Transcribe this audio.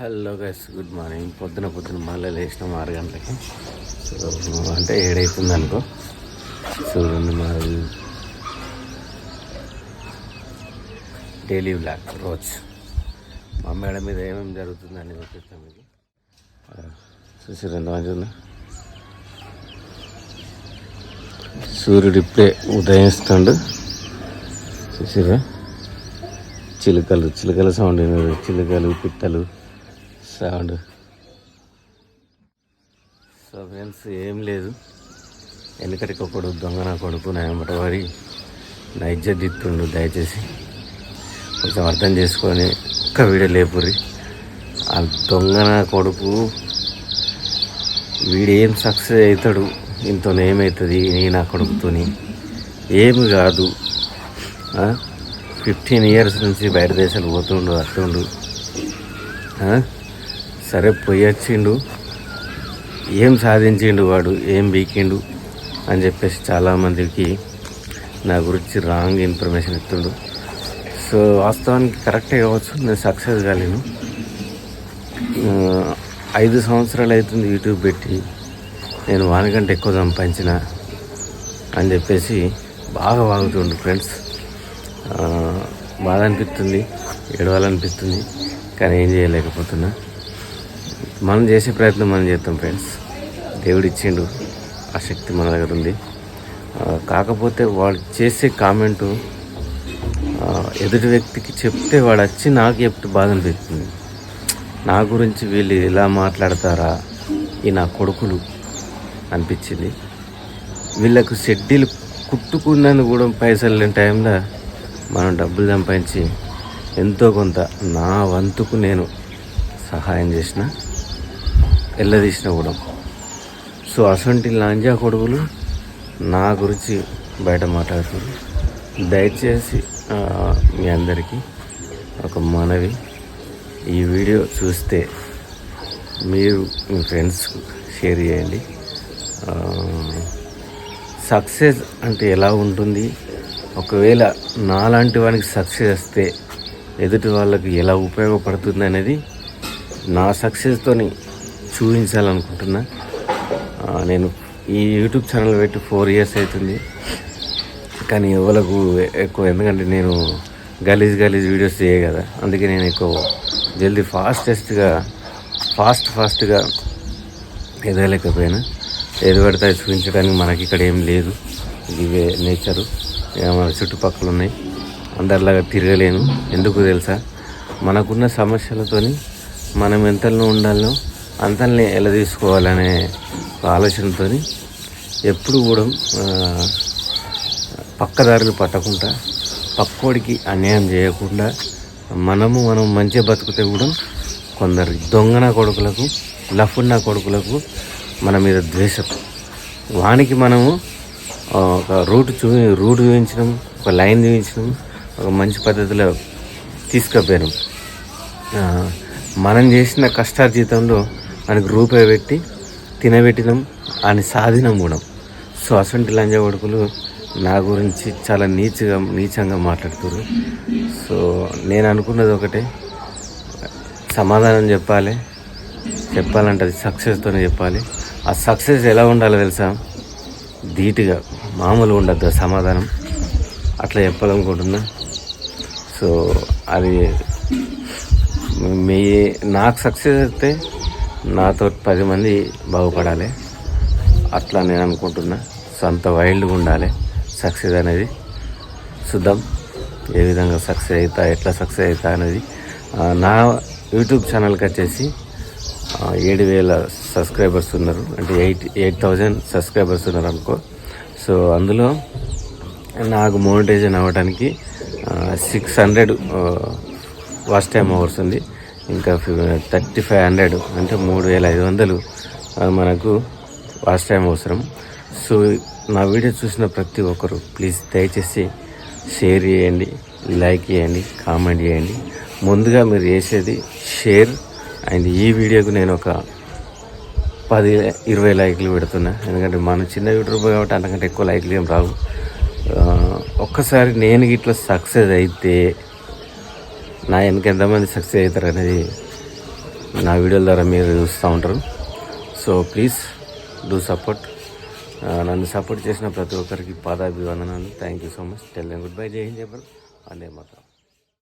Hello guys good morning. పొద్దున పొద్దున మళ్ళీ లేచినాం ఆరు గంటలకి. సో అంటే ఏడైతుంది అనుకో. చూడండి మాది డైలీ బ్లాక్ రోజు. మా మేడం మీద ఏమేమి జరుగుతుందని చూపిస్తాం మీకు. చూసారు ఎంత మంది సూర్యుడు ఇప్పుడే ఉదయిస్తుండు. చూసారా చిలుకలు చిలుకల సౌండ్ చిలుకలు పిట్టలు. సౌండ్. సో ఫ్రెండ్స్ ఏం లేదు. వెనకటికి ఒకడు దొంగ నా కొడుకు నా వారి వాడి దిత్తుండు దయచేసి. కొంచెం అర్థం చేసుకొని ఒక్క వీడియో లేపుర్రి. ఆ దొంగ నా కొడుకు వీడేం సక్సెస్ అవుతాడు? ఇంతనేమవుతుంది నీ నా కొడుకుతోని. ఏమి కాదు. ఫిఫ్టీన్ ఇయర్స్ నుంచి బయట దేశాలు పోతుండు అట్టుండు సరే పోయొచ్చిండు ఏం సాధించిండు వాడు? ఏం బీకిండు? అని చెప్పేసి చాలామందికి నా గురించి రాంగ్ ఇన్ఫర్మేషన్ ఇస్తుండు. సో వాస్తవానికి కరెక్టే కావచ్చు నేను సక్సెస్ కాలేను. ఐదు సంవత్సరాలు అవుతుంది యూట్యూబ్ పెట్టి. నేను వానికంటే ఎక్కువ సంపాదించిన అని చెప్పేసి బాగా వాగుతుండు ఫ్రెండ్స్. బాధ అనిపిస్తుంది ఏడవాలనిపిస్తుంది కానీ ఏం చేయలేకపోతున్నా. మనం చేసే ప్రయత్నం మనం చేస్తాం ఫ్రెండ్స్ దేవుడు ఇచ్చిండు ఆ శక్తి మన దగ్గర ఉంది. కాకపోతే వాడు చేసే కామెంటు ఎదుటి వ్యక్తికి చెప్తే వాడు వచ్చి నాకు చెప్తే బాధ అనిపిస్తుంది. నా గురించి వీళ్ళు ఇలా మాట్లాడతారా? ఈ నా కొడుకులు అనిపించింది. వీళ్ళకు షెడ్యూల్ కుట్టుకున్నాను కూడా పైసలు లేని టైంలో మనం డబ్బులు సంపాదించి ఎంతో కొంత నా వంతుకు నేను సహాయం చేసిన వెళ్ళదీసిన కూడా సో అసంటి లాంజా కొడుకులు నా గురించి బయట మాట్లాడుతున్నారు. దయచేసి మీ అందరికీ ఒక మనవి. ఈ వీడియో చూస్తే మీరు మీ ఫ్రెండ్స్కు షేర్ చేయండి. సక్సెస్ అంటే ఎలా ఉంటుంది? ఒకవేళ నాలాంటి వానికి సక్సెస్ వస్తే ఎదుటి వాళ్ళకి ఎలా ఉపయోగపడుతుంది అనేది నా సక్సెస్తోని చూపించాలనుకుంటున్నా. నేను ఈ యూట్యూబ్ ఛానల్ పెట్టి ఫోర్ ఇయర్స్ అవుతుంది. కానీ ఎవరికి ఎక్కువ ఎందుకంటే నేను గలీజ్ గలీజ్ వీడియోస్ చేయ కదా. అందుకే నేను ఎక్కువ జల్దీ ఫాస్టెస్ట్గా ఫాస్ట్ ఫాస్ట్గా ఎదగలేకపోయినా. ఏది పడితే చూపించడానికి మనకి ఇక్కడ ఏం లేదు. ఇవే నేచరు. ఇక మన చుట్టుపక్కల ఉన్నాయి. అందరిలాగా తిరగలేను. ఎందుకు తెలుసా? మనకున్న సమస్యలతోని మనం ఎంతలో ఉండాలో అంతల్ని ఎలా తీసుకోవాలనే ఒక ఆలోచనతోని ఎప్పుడు కూడా పక్కదారులు పట్టకుండా పక్కోడికి అన్యాయం చేయకుండా మనము మనం మంచిగా బతికితే కూడా కొందరు దొంగన కొడుకులకు లఫున్న కొడుకులకు మన మీద ద్వేషం. వానికి మనము ఒక రూట్ చూ రూట్ చూపించడం ఒక లైన్ చూపించడం ఒక మంచి పద్ధతిలో తీసుకుపోయాను. మనం చేసిన కష్టార్జితంలో మనకు రూపాయి పెట్టి తినబెట్టినాం అని సాధినం కూడా. సో అసంటి లంజ కొడుకులు నా గురించి చాలా నీచగా నీచంగా మాట్లాడుతున్నారు సో నేను అనుకున్నది ఒకటే సమాధానం చెప్పాలి చెప్పాలంటే అది సక్సెస్తోనే చెప్పాలి. ఆ సక్సెస్ ఎలా ఉండాలో తెలుసా? ధీటుగా మామూలు ఉండద్దు ఆ సమాధానం. అట్లా చెప్పాలనుకుంటున్నా. సో అది మీ నాకు సక్సెస్ అయితే నాతో పది మంది బాగుపడాలి. అట్లా నేను అనుకుంటున్నా. సొంత వైల్డ్గా ఉండాలి. సక్సెస్ అనేది చూద్దాం. ఏ విధంగా సక్సెస్ అవుతా ఎట్లా సక్సెస్ అవుతా అనేది నా యూట్యూబ్ ఛానల్కి వచ్చేసి ఏడు వేల సబ్స్క్రైబర్స్ ఉన్నారు. అంటే ఎయిట్ ఎయిట్ థౌజండ్ సబ్స్క్రైబర్స్ ఉన్నారు అనుకో. సో అందులో నాకు మోనిటైజేషన్ అవ్వడానికి six hundred watch time hours ఉంది. ఇంకా థర్టీ ఫైవ్ హండ్రెడ్ అంటే మూడు వేల ఐదు వందలు మనకు వాచ్ టైం అవసరం. సో నా వీడియో చూసిన ప్రతి ఒక్కరు ప్లీజ్ దయచేసి షేర్ చేయండి లైక్ చేయండి కామెంట్ చేయండి. ముందుగా మీరు చేసేది షేర్. అండ్ ఈ వీడియోకు నేను ఒక పది ఇరవై లైక్లు పెడుతున్నా. ఎందుకంటే మన చిన్న యూట్యూబ్ కాబట్టి అంతకంటే ఎక్కువ లైక్లు ఏం రావు. ఒక్కసారి నేను ఇట్లా సక్సెస్ అయితే నా వెనక ఎంతమంది సక్సెస్ అవుతారు అనేది నా వీడియోల ద్వారా మీరు చూస్తూ ఉంటారు. సో ప్లీజ్ డూ సపోర్ట్ నన్ను సపోర్ట్ చేసిన ప్రతి ఒక్కరికి పాదాభివందనాలు. Thank you so much tell goodbye Jai Hind చెప్పరు అందే మాత్రం.